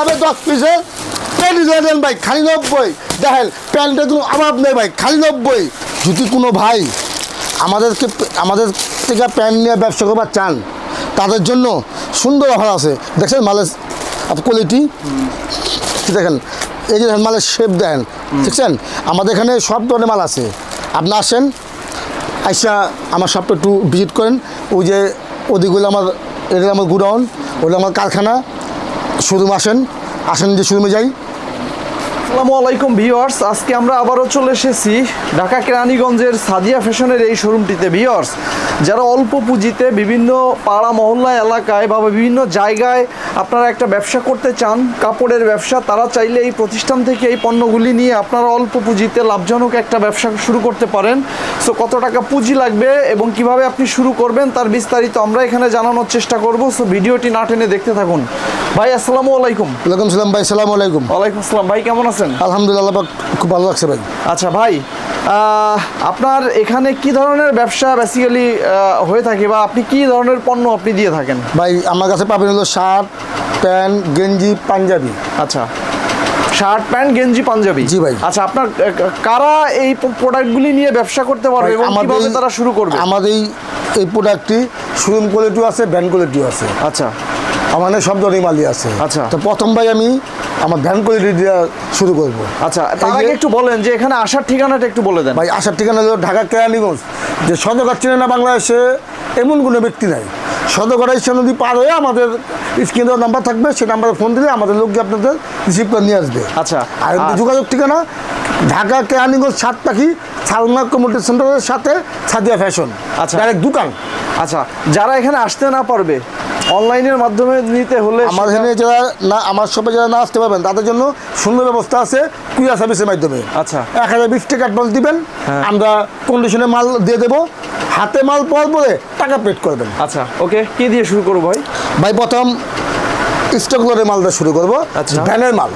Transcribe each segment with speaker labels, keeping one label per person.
Speaker 1: হবে দশ পিসের প্যান্ট দেন ভাই, খালি নব্বই। দেখেন প্যান্টের কোনো অভাব নেই ভাই, খালি নব্বই। যদি কোনো ভাই আমাদেরকে আমাদের থেকে প্যান্ট নিয়ে ব্যবসা করবার চান, তাদের জন্য সুন্দর অফার আছে। দেখছেন মালের কোয়ালিটি দেখেন? এই যে দেখেন মালের শেপ দেখেন। দেখছেন? আমাদের এখানে সব ধরনের মাল আছে। আপনি আসেন, আইসা আমার শপটা একটু ভিজিট করেন। ওই যে ওদিকগুলো আমার এটা আমার গুডাউন, ওগুলো আমার কারখানা। শোরুম আসেন আসেন যে শোরুমে যাই।
Speaker 2: আসসালামু আলাইকুম ভিউয়ার্স আজকে আমরা আবারও চলে এসেছি ঢাকা কেরানীগঞ্জের সাদিয়া ফ্যাশনের এই শোরুমটিতে ভিউয়ার্স। যারা অল্প পুঁজিতে বিভিন্ন পাড়া মহল্লা এলাকায় বা বিভিন্ন জায়গায় আপনারা একটা ব্যবসা করতে চান কাপড়ের ব্যবসা তারা চাইলে এই প্রতিষ্ঠান থেকে এই পণ্যগুলি নিয়ে আপনারা অল্প পুঁজিতে লাভজনক একটা ব্যবসা শুরু করতে পারেন। সো কত টাকা পুঁজি লাগবে এবং কীভাবে আপনি শুরু করবেন তার বিস্তারিত আমরা এখানে জানানোর চেষ্টা করব। সো ভিডিওটি না টেনে দেখতে থাকুন। ভাই আসসালামু আলাইকুম।
Speaker 1: ওয়ালাইকুম সালাম ভাই সালাম আলাইকুম।
Speaker 2: ওয়ালাইকুম আসসালাম। ভাই কেমন আছেন?
Speaker 1: আলহামদুলিল্লাহ খুব ভালো লাগছে ভাই।
Speaker 2: আচ্ছা ভাই আপনার এখানে কি ধরনের ব্যবসা বেসিক্যালি হয়ে থাকে বা আপনি কি ধরনের পণ্য আপনি দিয়ে থাকেন?
Speaker 1: ভাই আমার কাছে পাবেন হলো শার্ট প্যান্ট গেঞ্জি পাঞ্জাবি।
Speaker 2: আচ্ছা শার্ট প্যান্ট গেঞ্জি পাঞ্জাবি?
Speaker 1: জি ভাই।
Speaker 2: আচ্ছা আপনার কারা এই প্রোডাক্টগুলি নিয়ে ব্যবসা করতে পারবে এবং কীভাবে তারা শুরু করবে?
Speaker 1: আমাদের এই- প্রোডাক্টটি শোরুম কোয়ালিটিও আছে ব্যান্ড কোয়ালিটিও আছে।
Speaker 2: আচ্ছা।
Speaker 1: আমাদের সব ধরনের মালই আছে।
Speaker 2: আচ্ছা।
Speaker 1: তো প্রথম ভাই আমি আমার ভ্যান কোয়ালিটি দিয়ে শুরু করব।
Speaker 2: আচ্ছা তার আগে একটু বলেন যে এখানে আসার ঠিকানাটা একটু বলে দেন।
Speaker 1: ভাই আসার ঠিকানা হলো ঢাকা কেরানীগঞ্জ। যে সদরঘাট চেনে না বাংলাদেশে এমন কোনো ব্যক্তি নাই। সদরঘাট ইচ্ছা নদী পার হয়ে আমাদের স্ক্রিনে নাম্বার থাকবে সেই নাম্বারে ফোন দিলে আমাদের লোককে আপনাদের রিসিভ করে নিয়ে আসবে।
Speaker 2: আচ্ছা।
Speaker 1: আর
Speaker 2: আর-
Speaker 1: যোগাযোগ ঠিকানা ঢাকা কেরানীগঞ্জ সাত পাখি সালমা কমিউনিটি সেন্টারের সাথে সাদিয়া ফ্যাশন
Speaker 2: আচ্ছা।
Speaker 1: ডাইরেক্ট দোকান।
Speaker 2: আচ্ছা যারা এখানে আসতে না পারবে অনলাইনের মাধ্যমে নিতে হলে
Speaker 1: আমার এখানে যারা না আমার শপে যারা না আসতে পারবেন তাদের জন্য সুন্দর ব্যবস্থা আছে কুরিয়ার সার্ভিসের মাধ্যমে।
Speaker 2: আচ্ছা।
Speaker 1: এক হাজার বিশ টাকা অ্যাডভান্স দিবেন
Speaker 2: হ্যাঁ।
Speaker 1: আমরা কন্ডিশনে মাল দিয়ে দেবো। হাতে মাল পাওয়ার পরে টাকা পেড করবেন।
Speaker 2: আচ্ছা ওকে কি দিয়ে শুরু করব ভাই?
Speaker 1: ভাই প্রথম স্টকগুলোর মালটা শুরু করব
Speaker 2: আচ্ছা।
Speaker 1: ভ্যানের মাল।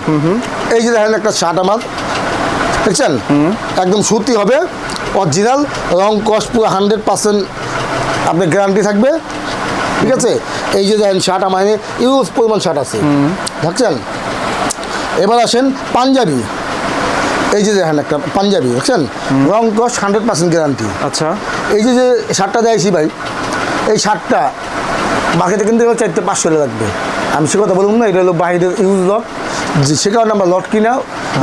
Speaker 1: এই যে দেখেন একটা শার্টা মাল দেখছেন? একদম সুতি হবে অরিজিনাল রং কস্ট পুরো হান্ড্রেড পার্সেন্ট আপনার গ্যারান্টি থাকবে। ঠিক আছে? এই যে দেখেন শার্ট আমার ইউজ পরিমাণ শার্ট আছে। দেখছেন? এবার আসেন পাঞ্জাবি। এই যে দেখেন একটা পাঞ্জাবি দেখছেন? রং কস্ট হান্ড্রেড পার্সেন্ট গ্যারান্টি
Speaker 2: আচ্ছা।
Speaker 1: এই যে যে শার্টটা দিয়েছি ভাই এই শার্টটা মার্কেটে কিন্তু চারটে পাঁচশো লাগবে। আমি সে কথা বলুন না এটা হলো বাইরের ইউজ লট যে সে কারণে আমরা লট কিনা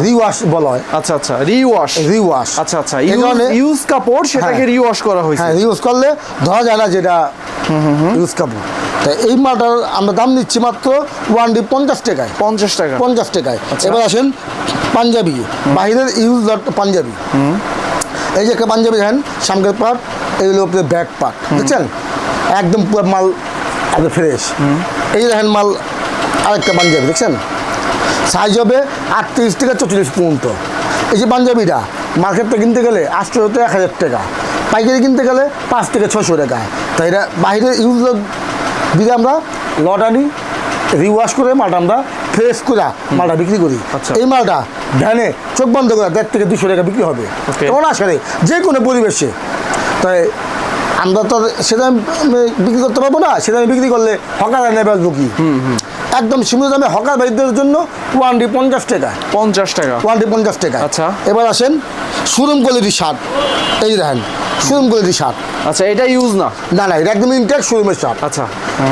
Speaker 1: রিওয়াশ বলা হয়।
Speaker 2: আচ্ছা আচ্ছা রিওয়াশ
Speaker 1: রিওয়াশ
Speaker 2: আচ্ছা আচ্ছা ইউজ কাপড় সেটাকে
Speaker 1: হ্যাঁ।
Speaker 2: রিওয়াশ করা হয়েছে।
Speaker 1: হ্যাঁ ইউজ করলে ধরা যায় না যেটা ইউজ কাপড় তাই এই মালটার আমরা দাম নিচ্ছি মাত্র ওয়ান ডি পঞ্চাশ টাকায়।
Speaker 2: পঞ্চাশ টাকা।
Speaker 1: পঞ্চাশ টাকায়।
Speaker 2: আচ্ছা।
Speaker 1: এবার আসেন পাঞ্জাবি। বাইরের ইউজ পাঞ্জাবি। এই যে একটা পাঞ্জাবি দেখেন সামনের পার্ট এগুলো আপনার ব্যাক পার্ট বুঝছেন? একদম পুরো মাল একদম ফ্রেশ এই যে দেখেন মাল আরেকটা পাঞ্জাবি দেখছেন? সাইজ হবে আটত্রিশ থেকে চল্লিশ পর্যন্ত। এই যে পাঞ্জাবিটা মার্কেটটা কিনতে গেলে আটশো এক হাজার টাকা। পাইকারি কিনতে গেলে পাঁচ থেকে ছশো টাকা। তাই এটা বাইরের ইউজ দিলে আমরা লট আনি রিওয়াশ করে মালটা আমরা ফ্রেশ করে মালটা বিক্রি করি।
Speaker 2: আচ্ছা।
Speaker 1: এই মালটা ভ্যানে চোখ বন্ধ করে দেড় থেকে দুশো টাকা বিক্রি হবে। আসে যে কোনো পরিবেশে। তাই আমরা তো সেটা আমি বিক্রি করতে পারব না সেটা আমি বিক্রি করলে হকার নেবে কি? একদম সীমিত দামে হকার ভাইদের জন্য ওয়ান ডি পঞ্চাশ টাকা।
Speaker 2: পঞ্চাশ টাকা।
Speaker 1: ওয়ান ডি পঞ্চাশ টাকা।
Speaker 2: আচ্ছা।
Speaker 1: এবার আসেন শোরুম কোয়ালিটি শার্ট। এই দেখেন শোরুম কোয়ালিটি শার্ট
Speaker 2: আচ্ছা এটা ইউজ না?
Speaker 1: না না এটা একদম ইনটেক শোরুমের শার্ট
Speaker 2: আচ্ছা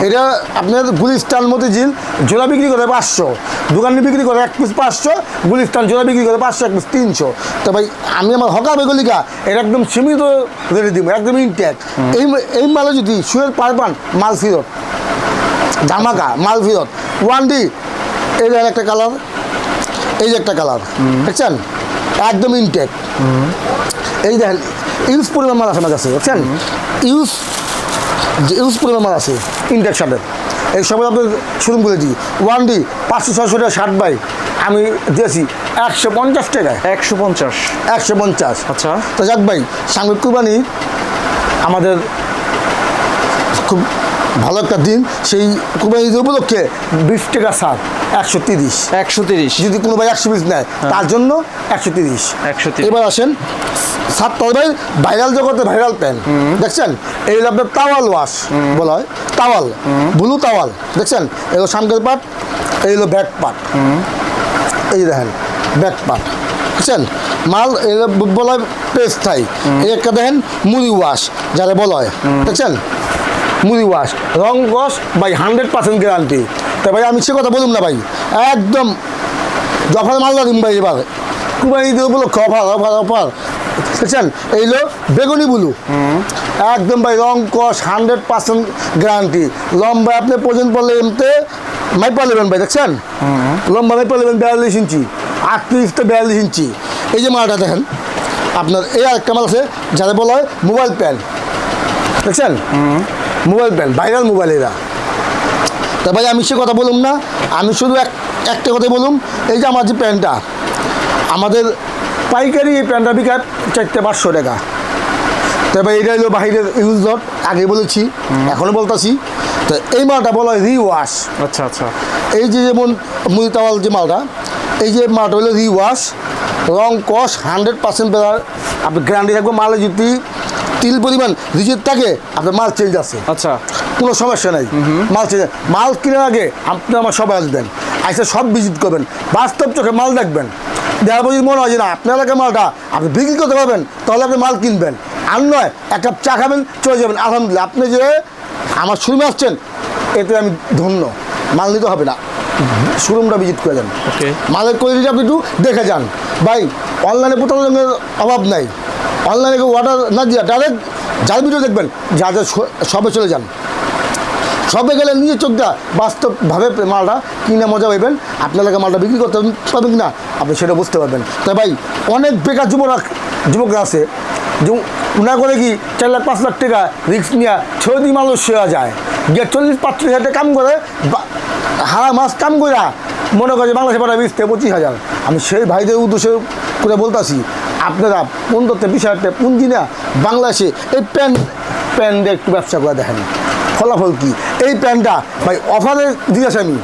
Speaker 1: এটা আপনার গুলিস্তান মতিঝিল জোড়া বিক্রি করে পাঁচশো দোকানে বিক্রি করে এক পিস পাঁচশো গুলিস্তান জোড়া বিক্রি করে পাঁচশো এক পিস তিনশো। তো ভাই আমি আমার হকার বেগলিকা এটা একদম সীমিত রেটে দিব একদম ইনটেক এই এই মালে যদি শুয়ের পার পান মাল ফিরত। ধামাকা মাল ফিরত। ওয়ান ডি এই একটা কালার এই যে একটা কালার দেখছেন? একদম ইনটেক এই দেখেন ইউজ পরিমাণ মাল আছে আমার কাছে দেখছেন ইউজ যে ইউজ পরিমাণ মাল আছে ইনটেক শার্টের এই সবাই আপনার শুরু করে দিই। ওয়ান ডি পাঁচশো ছয়শো টাকা ষাট বাই। আমি দিয়েছি একশো পঞ্চাশ টাকায়।
Speaker 2: একশো পঞ্চাশ।
Speaker 1: একশো পঞ্চাশ।
Speaker 2: আচ্ছা।
Speaker 1: তো যাক ভাই সাময়িক কুরবানি আমাদের খুব ভালো একটা দিন সেই কুরবানি ঈদ উপলক্ষে বিশ টাকা সার একশো তিরিশ।
Speaker 2: একশো তিরিশ।
Speaker 1: যদি কোনো ভাই একশো পিস নেয় তার জন্য একশো তিরিশ।
Speaker 2: 130
Speaker 1: এবার আসেন সাত ভাই ভাইরাল জগতে ভাইরাল প্যান দেখছেন? এই হলো আপনার তাওয়াল ওয়াশ বলা হয়। Towel blue towel. দেখছেন? এই হলো সামনের পাট এই হলো ব্যাক পাট। এই দেখেন ব্যাক পার্ট বুঝছেন মাল বলা হয় পেস্ট থাই। এই একটা দেখেন মুড়ি ওয়াশ যারা বলা হয়। দেখছেন? মুড়ি ওয়াশ রং গস, ভাই হান্ড্রেড পার্সেন্ট গ্যারান্টি তাই ভাই, আমি সে কথা বলুন না ভাই। একদম জফার মালদা দিন ভাই এবার কুরবানি দিয়ে বলো অফার অফার অফার। দেখছেন? এইলো বেগুনি বুলু। একদম ভাই, রং কস হান্ড্রেড পার্সেন্ট গ্যারান্টি লম্বা আপনি পর্যন্ত পড়লে এমতে মাইপা নেবেন ভাই, দেখছেন? লম্বা মাইপা নেবেন বিয়াল্লিশ ইঞ্চি, আটত্রিশটা বিয়াল্লিশ ইঞ্চি। এই যে মালটা দেখেন, আপনার এই আরেকটা মাল আছে যারা বলা হয় মোবাইল প্যান দেখছেন? মোবাইল প্যান ভাইরাল মোবাইল এরা। তা ভাই আমি সে কথা বলুম না আমি শুধু এক একটা কথা বলুম এই যে আমার যে প্যান্টটা আমাদের পাইকারি এই প্যান্টটা বিকার চারটে পাঁচশো টাকা। তো ভাই এটা হলো বাহিরের ইউজ লট আগে বলেছি এখনও বলতাছি। তো এই মালটা বলা হয় রিওয়াশ।
Speaker 2: আচ্ছা আচ্ছা।
Speaker 1: এই যে যেমন মুদিতাওয়াল যে মালটা এই যে মালটা হলো রিওয়াশ রং কস হান্ড্রেড পার্সেন্ট বেড়ার আপনি গ্যারান্টি থাকবে মালে যদি তিল পরিমাণ রিজিট থাকে আপনার মাল চেঞ্জ আছে
Speaker 2: আচ্ছা।
Speaker 1: কোনো সমস্যা নাই। মাল চেঞ্জ মাল কেনার আগে আপনি আমার সবাই আসবেন আইসে সব ভিজিট করবেন। বাস্তব চোখে মাল দেখবেন। দেওয়ার পর মনে হয় যে না আপনার এলাকার মালটা আপনি বিক্রি করতে পারবেন তাহলে আপনি মাল কিনবেন। আর নয় এক কাপ চা খাবেন চলে যাবেন। আলহামদুলিল্লাহ আপনি যে আমার শোরুমে আসছেন এতে আমি ধন্য। মাল নিতে হবে না। শোরুমটা ভিজিট করে যান. মালের কোয়ালিটি আপনি একটু দেখে যান। ভাই অনলাইনে প্রতারণের অভাব নাই। অনলাইনে অর্ডার না দিয়া ডাইরেক্ট যার ভিডিও দেখবেন, যা যা সবে চলে যান। সবে গেলে নিজের চোখটা বাস্তবভাবে মালটা কিনে মজা পাবেন আপনার এলাকায় মালটা বিক্রি করতে পারবেন না আপনি সেটা বুঝতে পারবেন। তাই ভাই, অনেক বেকার যুবরা যুবকরা আছে, যে উনা করে কি চার লাখ, পাঁচ লাখ টাকা রিক্স নিয়ে দিন মানুষ সেরা যায়। গিয়ে চল্লিশ পাঁচত্রিশ হাজার কাম করে হারা মাস কাম করে মনে করে বাংলাদেশে পাঠাবে, বিশ থেকে পঁচিশ হাজার। আমি সেই ভাইদের উদ্দেশ্যে করে বলতেছি আপনারা পনেরো থেকে বিশ হাজার টাকা পুঁজি না বাংলাদেশে এই প্যান প্যান দিয়ে একটু ব্যবসা করে দেখেন। ফলাফল কি? এই প্যান্টটা ভাই অফারে দিয়েছে আমি।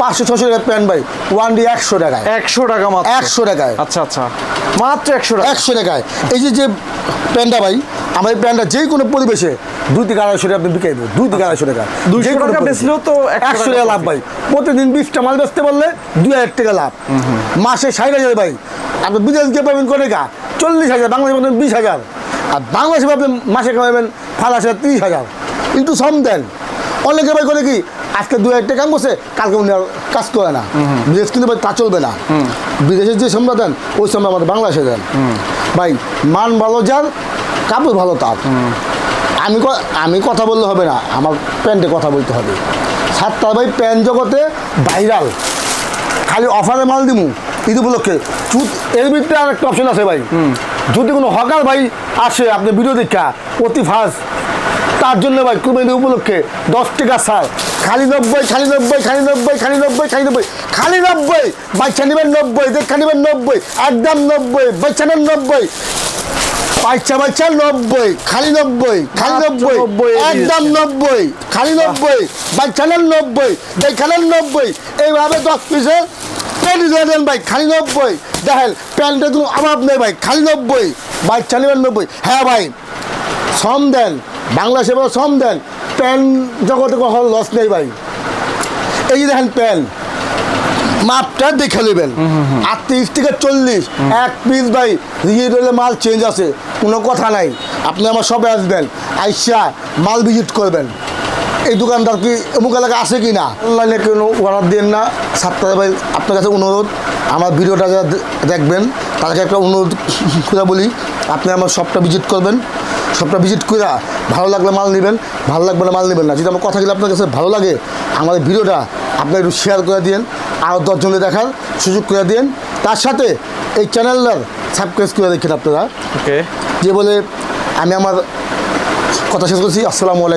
Speaker 1: পাঁচশো ছশো টাকার প্যান্ট ভাই ওয়ান ডে একশো টাকায়।
Speaker 2: একশো টাকা মাত্র।
Speaker 1: একশো টাকায়।
Speaker 2: আচ্ছা আচ্ছা। মাত্র একশো টাকা।
Speaker 1: একশো টাকায়। এই যে যে প্যান্টটা ভাই আমার এই প্যান্টটা যে কোনো পরিবেশে দুই থেকে আড়াইশো টাকা আপনি বিকাই দেবো দুই থেকে আড়াইশো টাকা।
Speaker 2: দুইশো টাকা। বেচলেও তো একশো টাকা
Speaker 1: লাভ ভাই। প্রতিদিন বিশটা মাল বেচতে পারলে দুই হাজার টাকা লাভ। মাসে ষাট হাজার ভাই। আপনি বিদেশ গিয়ে পাবেন কত টাকা চল্লিশ হাজার বাংলাদেশে পাবেন বিশ হাজার। আর বাংলাদেশে পাবেন মাসে কামাবেন পাঁচ হাজার তিরিশ হাজার। একটু সম দেন। অনেকে ভাই করে কি আজকে দু হাজার টাকা কাম করছে কালকে উনি আর কাজ করে না। বিদেশ কিন্তু ভাই তা চলবে না। বিদেশের যে সম্রা দেন ওই সম্রা আমাদের বাংলাদেশে দেন। ভাই মান ভালো যার কাপড় ভালো তার। আমি আমি কথা বললে হবে না আমার প্যান্টে কথা বলতে হবে। সাতটা ভাই প্যান্ট জগতে ভাইরাল খালি অফারে মাল দিমু ঈদ উপলক্ষে। এর ভিতরে আর একটা অপশন আছে ভাই। যদি কোনো হকার ভাই আসে আপনি ভিডিও দেখা প্রতি ফার্স্ট তার জন্য ভাই কুরবানি উপলক্ষে দশ টাকা সার খালি নব্বই খালি নব্বই খালি নব্বই খালি নব্বই খালি নব্বই খালি নব্বই বাচ্চা নেবেন নব্বই দেখা নেবেন নব্বই একদম নব্বই বাচ্চা নেন নব্বই। বাচ্চা বাচ্চা নব্বই খালি নব্বই খালি নব্বই
Speaker 2: 90 এ
Speaker 1: একদম নব্বই খালি নব্বই বাচ্চানের নব্বই দেখালেন নব্বই। এইভাবে দশ পিসের দিয়ে দেন ভাই খালি নব্বই। দেখেন প্যান্টের কোনো অভাব নেই ভাই খালি নব্বই। বাচ্চা নেবেন নব্বই। হ্যাঁ ভাই সম দেন বাংলা সেবা সম দেন প্যান জগতে কখন লস নেই ভাই। এই যে দেখেন প্যান মাপটা দেখে নেবেন। আটত্রিশ থেকে চল্লিশ। এক পিস ভাই রিজিট হলে মাল চেঞ্জ আছে কোনো কথা নাই। আপনি আমার সবে আসবেন আইসা মাল ভিজিট করবেন। এই দোকানদার কি অমুক এলাকা আছে কি না? অনলাইনে কোনো অর্ডার দেন না। সাতটা ভাই আপনার কাছে অনুরোধ আমার ভিডিওটা যারা দে- দেখবেন তাদেরকে একটা অনুরোধ করে বলি আপনি আমার শপটা ভিজিট করবেন। শপটা ভিজিট করে ভালো লাগলে মাল নেবেন ভালো লাগবে না মাল নেবেন না। যদি আমার কথাগুলো আপনার কাছে ভালো লাগে আমাদের ভিডিওটা আপনি একটু শেয়ার করে দিন আরও দশজনে দেখার সুযোগ করে দিন তার সাথে এই চ্যানেলটার সাবস্ক্রাইব করে দেখেন আপনারা।
Speaker 2: ওকে
Speaker 1: যে বলে আমি আমার কথা শেষ করছি। আসসালামু আলাইকুম।